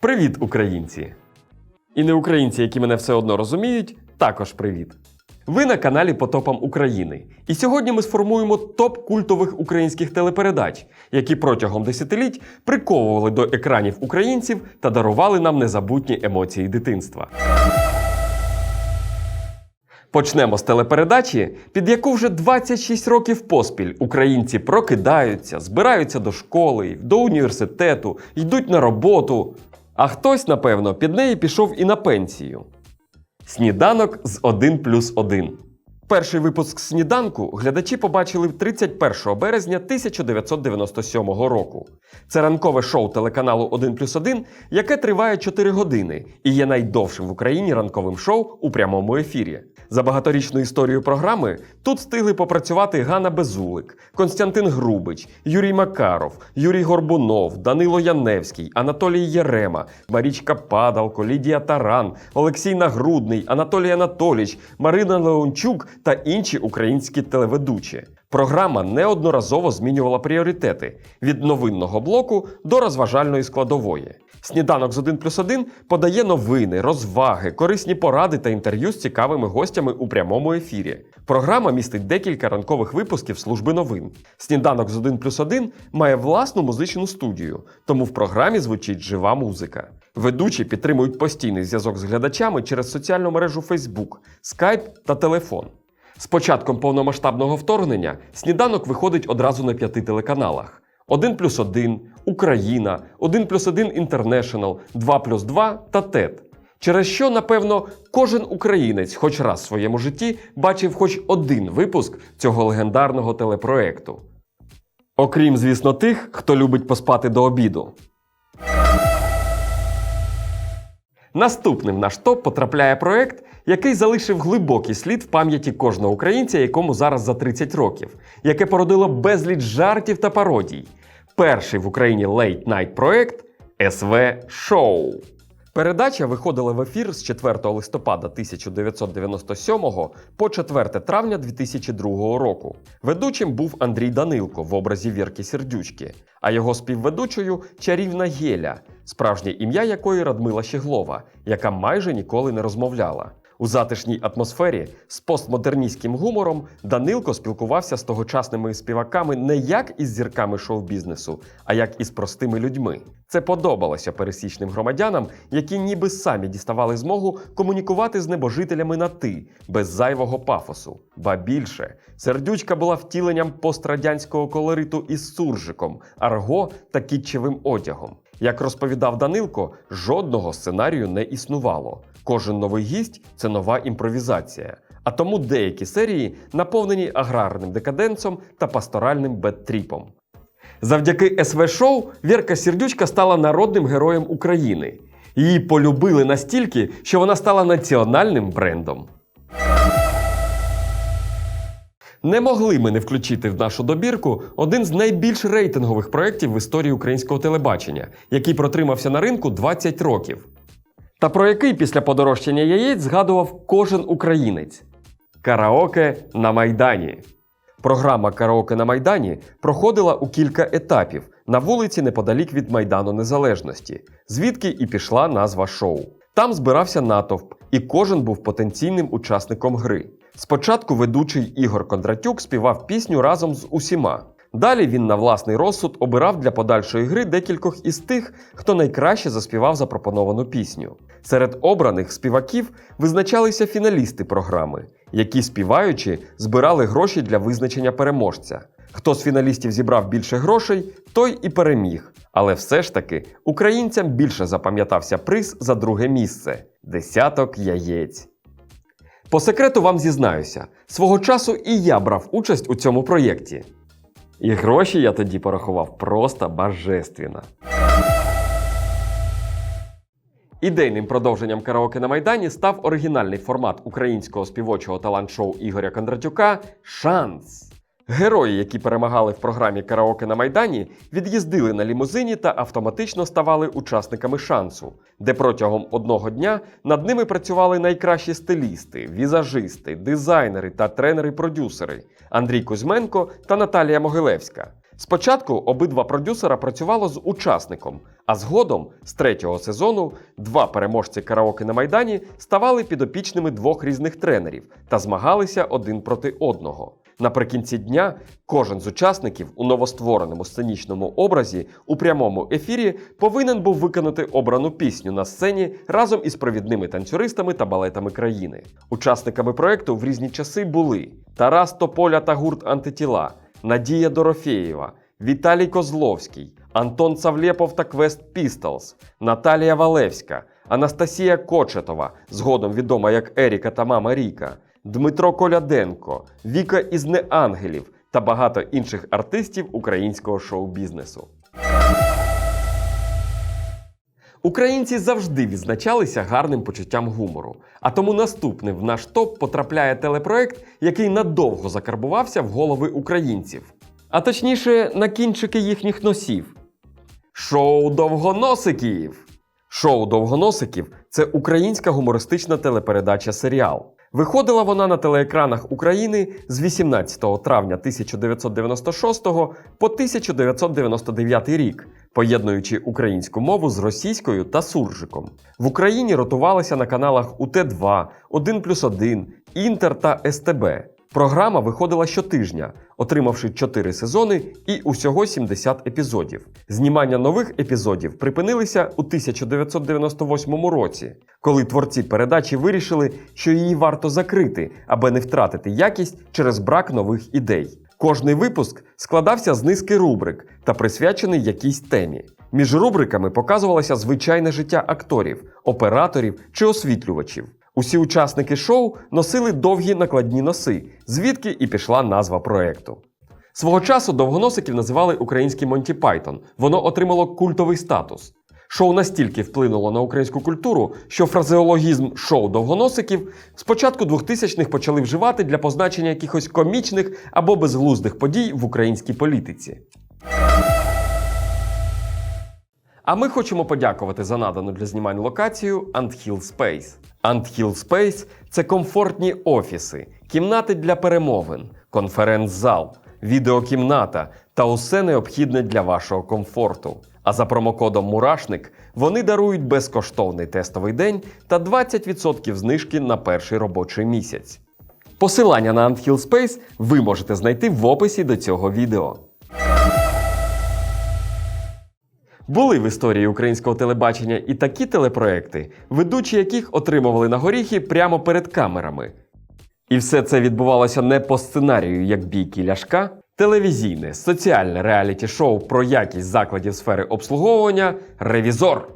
Привіт, українці! І не українці, які мене все одно розуміють, також привіт. Ви на каналі Потопам України. І сьогодні ми сформуємо топ культових українських телепередач, які протягом десятиліть приковували до екранів українців та дарували нам незабутні емоції дитинства. Почнемо з телепередачі, під яку вже 26 років поспіль українці прокидаються, збираються до школи, до університету, йдуть на роботу. А хтось, напевно, під неї пішов і на пенсію. Сніданок з 1 плюс 1. Перший випуск сніданку глядачі побачили 31 березня 1997 року. Це ранкове шоу телеканалу 1 плюс 1, яке триває 4 години і є найдовшим в Україні ранковим шоу у прямому ефірі. За багаторічну історію програми тут встигли попрацювати Ганна Безулик, Константин Грубич, Юрій Макаров, Юрій Горбунов, Данило Яневський, Анатолій Єрема, Марічка Падалко, Лідія Таран, Олексій Нагрудний, Анатолій Анатоліч, Марина Леончук та інші українські телеведучі. Програма неодноразово змінювала пріоритети від новинного блоку до розважальної складової. Сніданок з 1 плюс 1 подає новини, розваги, корисні поради та інтерв'ю з цікавими гостями у прямому ефірі. Програма містить декілька ранкових випусків служби новин. Сніданок з 1 плюс 1 має власну музичну студію, тому в програмі звучить жива музика. Ведучі підтримують постійний зв'язок з глядачами через соціальну мережу Facebook, Skype та телефон. З початком повномасштабного вторгнення сніданок виходить одразу на п'яти телеканалах: 1 плюс 1, Україна, 1 плюс 1 Інтернешнл, 2 плюс 2 та ТЕТ. Через що, напевно, кожен українець хоч раз в своєму житті бачив хоч один випуск цього легендарного телепроекту. Окрім, звісно, тих, хто любить поспати до обіду. Наступним в наш топ потрапляє проект, який залишив глибокий слід в пам'яті кожного українця, якому зараз за 30 років, яке породило безліч жартів та пародій. Перший в Україні лейт-найт проект СВ Шоу. Передача виходила в ефір з 4 листопада 1997 по 4 травня 2002 року. Ведучим був Андрій Данилко в образі Вірки Сердючки, а його співведучою чарівна Геля, справжнє ім'я якої Радмила Щеглова, яка майже ніколи не розмовляла. У затишній атмосфері з постмодерністським гумором Данилко спілкувався з тогочасними співаками не як із зірками шоу-бізнесу, а як із простими людьми. Це подобалося пересічним громадянам, які ніби самі діставали змогу комунікувати з небожителями на ти, без зайвого пафосу. Ба більше, сердючка була втіленням пострадянського колориту із суржиком, арго та кітчевим одягом. Як розповідав Данилко, жодного сценарію не існувало. Кожен новий гість це нова імпровізація. А тому деякі серії наповнені аграрним декаденцом та пасторальним бедтріпом. Завдяки СВ шоу Вірка Сердючка стала народним героєм України. Її полюбили настільки, що вона стала національним брендом. Не могли ми не включити в нашу добірку один з найбільш рейтингових проєктів в історії українського телебачення, який протримався на ринку 20 років. Та про який після подорожчання яєць згадував кожен українець Караоке на Майдані. Програма Караоке на Майдані проходила у кілька етапів на вулиці неподалік від Майдану Незалежності, звідки і пішла назва шоу. Там збирався натовп, і кожен був потенційним учасником гри. Спочатку ведучий Ігор Кондратюк співав пісню разом з усіма. Далі він на власний розсуд обирав для подальшої гри декількох із тих, хто найкраще заспівав запропоновану пісню. Серед обраних співаків визначалися фіналісти програми, які співаючи збирали гроші для визначення переможця. Хто з фіналістів зібрав більше грошей, той і переміг. Але все ж таки українцям більше запам'ятався приз за друге місце десяток яєць. По секрету вам зізнаюся, свого часу і я брав участь у цьому проєкті. І гроші я тоді порахував просто божественно. Ідейним продовженням караоке на Майдані став оригінальний формат українського співочого талант-шоу Ігоря Кондратюка Шанс. Герої, які перемагали в програмі Караоке на Майдані, від'їздили на лімузині та автоматично ставали учасниками шансу, де протягом одного дня над ними працювали найкращі стилісти, візажисти, дизайнери та тренери-продюсери Андрій Кузьменко та Наталія Могилевська. Спочатку обидва продюсера працювали з учасником, а згодом з третього сезону два переможці караоке на Майдані ставали підопічними двох різних тренерів та змагалися один проти одного. Наприкінці дня кожен з учасників у новоствореному сценічному образі у прямому ефірі повинен був виконати обрану пісню на сцені разом із провідними танцюристами та балетами країни. Учасниками проекту в різні часи були Тарас Тополя та гурт Антитіла, Надія Дорофєєва, Віталій Козловський, Антон Цавлєпов та Квест Пістолс, Наталія Валевська, Анастасія Кочетова, згодом відома як Еріка та Мама Ріка, Дмитро Коляденко, Віка із Неангелів та багато інших артистів українського шоу-бізнесу. Українці завжди відзначалися гарним почуттям гумору. А тому наступним в наш топ потрапляє телепроект, який надовго закарбувався в голови українців. А точніше, на кінчики їхніх носів. Шоу довгоносиків. Шоу довгоносиків це українська гумористична телепередача серіал. Виходила вона на телеекранах України з 18 травня 1996 по 1999 рік, поєднуючи українську мову з російською та суржиком. В Україні ротувалася на каналах УТ2, 1+1, Інтер та СТБ. Програма виходила щотижня, отримавши 4 сезони і усього 70 епізодів. Знімання нових епізодів припинилися у 1998 році, коли творці передачі вирішили, що її варто закрити, аби не втратити якість через брак нових ідей. Кожний випуск складався з низки рубрик та присвячений якійсь темі. Між рубриками показувалося звичайне життя акторів, операторів чи освітлювачів. Усі учасники шоу носили довгі накладні носи, звідки і пішла назва проекту. Свого часу довгоносиків називали український Монті Пайтон. Воно отримало культовий статус. Шоу настільки вплинуло на українську культуру, що фразеологізм шоу довгоносиків з початку 2000-х почали вживати для позначення якихось комічних або безглуздих подій в українській політиці. А ми хочемо подякувати за надану для знімань локацію Anthill Space. Anthill Space – це комфортні офіси, кімнати для перемовин, конференц-зал, відеокімната та усе необхідне для вашого комфорту. А за промокодом Мурашник вони дарують безкоштовний тестовий день та 20% знижки на перший робочий місяць. Посилання на Anthill Space ви можете знайти в описі до цього відео. Були в історії українського телебачення і такі телепроекти, ведучі яких отримували на горіхи прямо перед камерами. І все це відбувалося не по сценарію, як бійки ляшка. Телевізійне, соціальне реаліті-шоу про якість закладів сфери обслуговування Ревізор.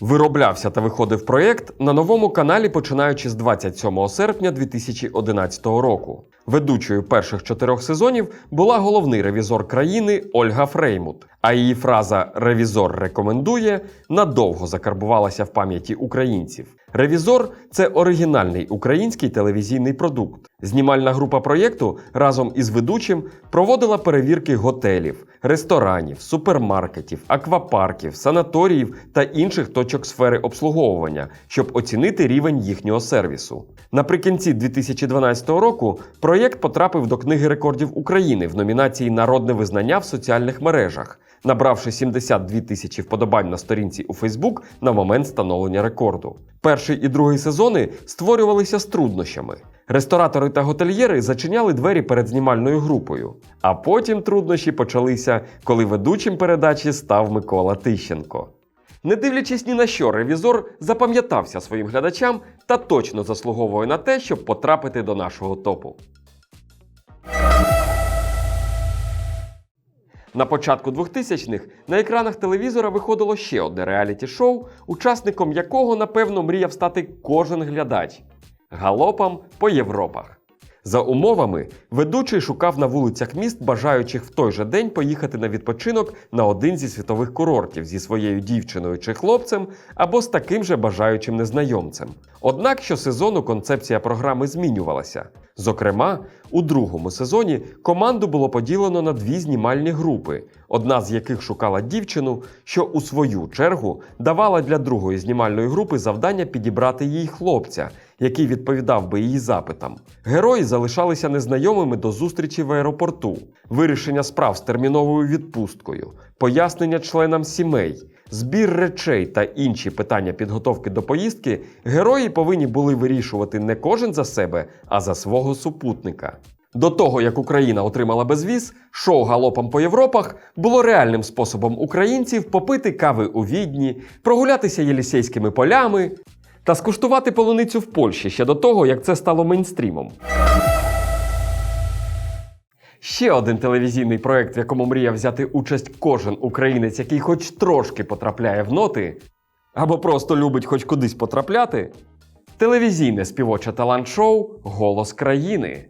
Вироблявся та виходив проєкт на новому каналі, починаючи з 27 серпня 2011 року. Ведучою перших чотирьох сезонів була головний ревізор країни Ольга Фреймут, а її фраза Ревізор рекомендує надовго закарбувалася в пам'яті українців. Ревізор це оригінальний український телевізійний продукт. Знімальна група проєкту разом із ведучим проводила перевірки готелів, ресторанів, супермаркетів, аквапарків, санаторіїв та інших точок сфери обслуговування, щоб оцінити рівень їхнього сервісу. Наприкінці 2012 року проєкт потрапив до книги рекордів України в номінації Народне визнання в соціальних мережах, набравши 72 тисячі вподобань на сторінці у Фейсбук на момент встановлення рекорду. Перший і другий сезони створювалися з труднощами. Ресторатори та готельєри зачиняли двері перед знімальною групою. А потім труднощі почалися, коли ведучим передачі став Микола Тищенко. Не дивлячись ні на що, ревізор запам'ятався своїм глядачам та точно заслуговує на те, щоб потрапити до нашого топу. На початку 2000-х на екранах телевізора виходило ще одне реаліті-шоу, учасником якого, напевно, мріяв стати кожен глядач галопом по Європах. За умовами, ведучий шукав на вулицях міст бажаючих в той же день поїхати на відпочинок на один зі світових курортів зі своєю дівчиною чи хлопцем або з таким же бажаючим незнайомцем. Однак щосезону концепція програми змінювалася. Зокрема, у другому сезоні команду було поділено на дві знімальні групи, одна з яких шукала дівчину, що у свою чергу давала для другої знімальної групи завдання підібрати їй хлопця, який відповідав би її запитам. Герої залишалися незнайомими до зустрічі в аеропорту, вирішення справ з терміновою відпусткою, пояснення членам сімей, збір речей та інші питання підготовки до поїздки. Герої повинні були вирішувати не кожен за себе, а за свого супутника. До того, як Україна отримала безвіз, шоу галопом по Європах було реальним способом українців попити кави у Відні, прогулятися єлісейськими полями та скуштувати полуницю в Польщі ще до того, як це стало мейнстрімом. Ще один телевізійний проект, в якому мріяв взяти участь кожен українець, який хоч трошки потрапляє в ноти, або просто любить хоч кудись потрапляти. Телевізійне співоче талант-шоу Голос країни.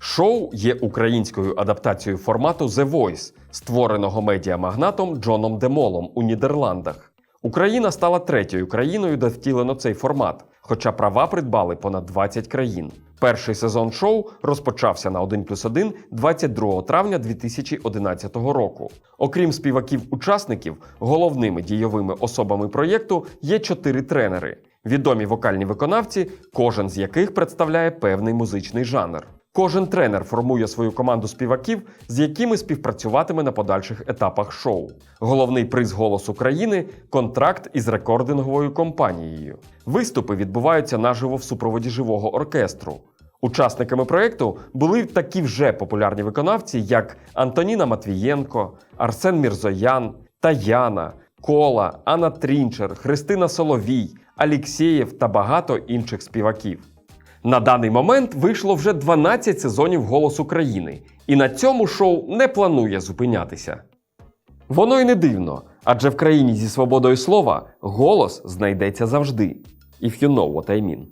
Шоу є українською адаптацією формату The Voice, створеного медіамагнатом Джоном Демолом у Нідерландах. Україна стала третьою країною, де втілено цей формат, хоча права придбали понад 20 країн. Перший сезон шоу розпочався на 1 плюс 1 22 травня 2011 року. Окрім співаків-учасників, головними дійовими особами проєкту є чотири тренери, відомі вокальні виконавці, кожен з яких представляє певний музичний жанр. Кожен тренер формує свою команду співаків, з якими співпрацюватиме на подальших етапах шоу. Головний приз «Голос України» – контракт із рекординговою компанією. Виступи відбуваються наживо в супроводі живого оркестру. Учасниками проєкту були такі вже популярні виконавці, як Антоніна Матвієнко, Арсен Мірзоян, Таяна, Кола, Анна Трінчер, Христина Соловій, Алєксєєв та багато інших співаків. На даний момент вийшло вже 12 сезонів Голос України, і на цьому шоу не планує зупинятися. Воно й не дивно, адже в країні зі свободою слова голос знайдеться завжди. If you know what I mean.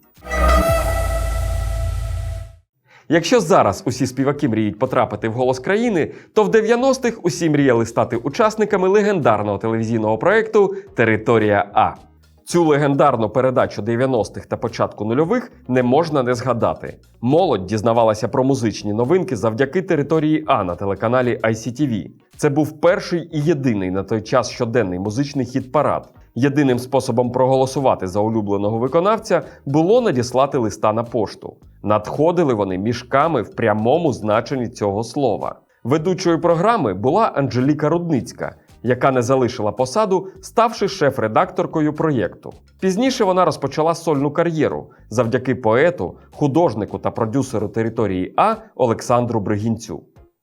Якщо зараз усі співаки мріють потрапити в голос країни, то в 90-х усі мріяли стати учасниками легендарного телевізійного проєкту Територія А. Цю легендарну передачу 90-х та початку нульових не можна не згадати. Молодь дізнавалася про музичні новинки завдяки території А на телеканалі ICTV. Це був перший і єдиний на той час щоденний музичний хіт-парад. Єдиним способом проголосувати за улюбленого виконавця було надіслати листа на пошту. Надходили вони мішками в прямому значенні цього слова. Ведучою програми була Анжеліка Рудницька, яка не залишила посаду, ставши шеф-редакторкою проєкту. Пізніше вона розпочала сольну кар'єру завдяки поету, художнику та продюсеру території А Олександру Бригінцю.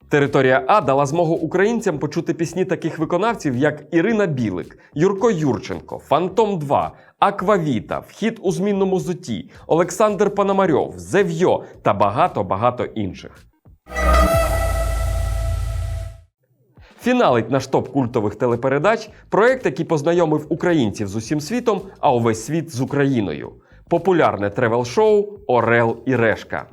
Територія А дала змогу українцям почути пісні таких виконавців, як Ірина Білик, Юрко Юрченко, Фантом 2, Аквавіта, Вхід у змінному зуті, Олександр Пономарьов, Зев'йо та багато-багато інших. Фіналить наш топ культових телепередач проект, який познайомив українців з усім світом, а увесь світ з Україною. Популярне тревел-шоу Орел і Решка.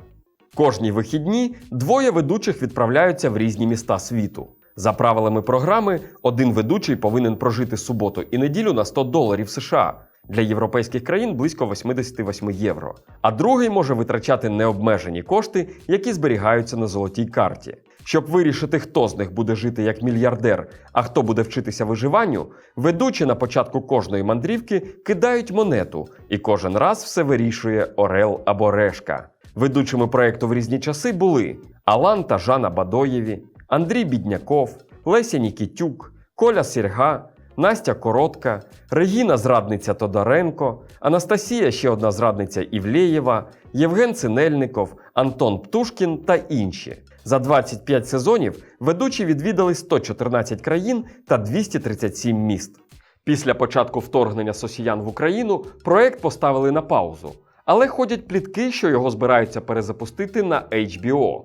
Кожні вихідні двоє ведучих відправляються в різні міста світу. За правилами програми, один ведучий повинен прожити суботу і неділю на 100 доларів США. Для європейських країн близько 88 євро. А другий може витрачати необмежені кошти, які зберігаються на золотій карті. Щоб вирішити, хто з них буде жити як мільярдер, а хто буде вчитися виживанню, ведучі на початку кожної мандрівки кидають монету, і кожен раз все вирішує Орел або Решка. Ведучими проекту в різні часи були Алан та Жана Бадоєві, Андрій Бідняков, Леся Нікітюк, Коля Сірга, Настя Коротка, Регіна зрадниця Тодоренко, Анастасія ще одна зрадниця Івлеєва, Євген Синельников, Антон Птушкін та інші. За 25 сезонів ведучі відвідали 114 країн та 237 міст. Після початку вторгнення сосіян в Україну проект поставили на паузу, але ходять плітки, що його збираються перезапустити на HBO.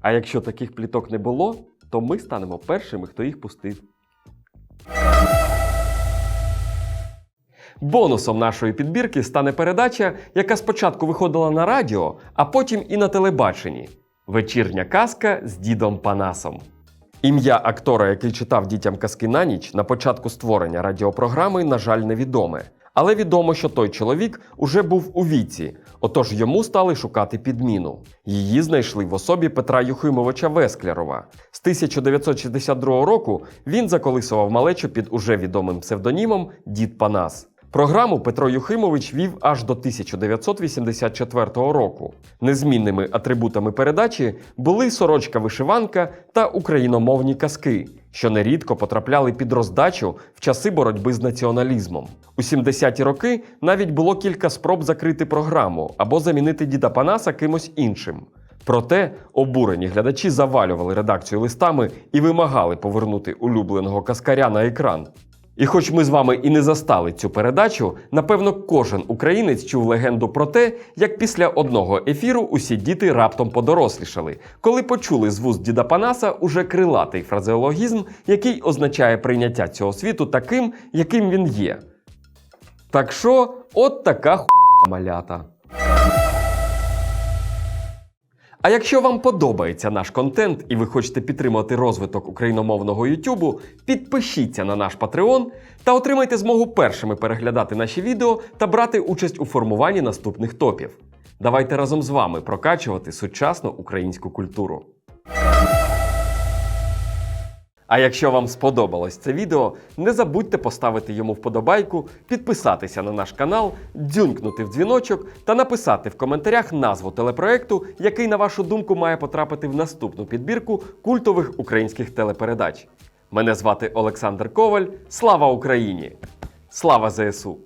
А якщо таких пліток не було, то ми станемо першими, хто їх пустив. Бонусом нашої підбірки стане передача, яка спочатку виходила на радіо, а потім і на телебаченні. Вечірня казка з дідом Панасом. Ім'я актора, який читав дітям казки на ніч, на початку створення радіопрограми, на жаль, невідоме. Але відомо, що той чоловік уже був у віці, отож йому стали шукати підміну. Її знайшли в особі Петра Юхимовича Весклярова. З 1962 року він заколисував малечу під уже відомим псевдонімом Дід Панас. Програму Петро Юхимович вів аж до 1984 року. Незмінними атрибутами передачі були сорочка-вишиванка та україномовні казки, що нерідко потрапляли під роздачу в часи боротьби з націоналізмом. У 70-ті роки навіть було кілька спроб закрити програму або замінити діда Панаса кимось іншим. Проте обурені глядачі завалювали редакцію листами і вимагали повернути улюбленого каскаря на екран. І хоч ми з вами і не застали цю передачу, напевно, кожен українець чув легенду про те, як після одного ефіру усі діти раптом подорослішали, коли почули з вуст діда Панаса уже крилатий фразеологізм, який означає прийняття цього світу таким, яким він є. Так що, от така хуйня малята. А якщо вам подобається наш контент і ви хочете підтримати розвиток україномовного Ютубу, підпишіться на наш Patreon та отримайте змогу першими переглядати наші відео та брати участь у формуванні наступних топів. Давайте разом з вами прокачувати сучасну українську культуру. А якщо вам сподобалось це відео, не забудьте поставити йому вподобайку, підписатися на наш канал, дзюнькнути в дзвіночок та написати в коментарях назву телепроекту, який, на вашу думку, має потрапити в наступну підбірку культових українських телепередач. Мене звати Олександр Коваль. Слава Україні! Слава ЗСУ!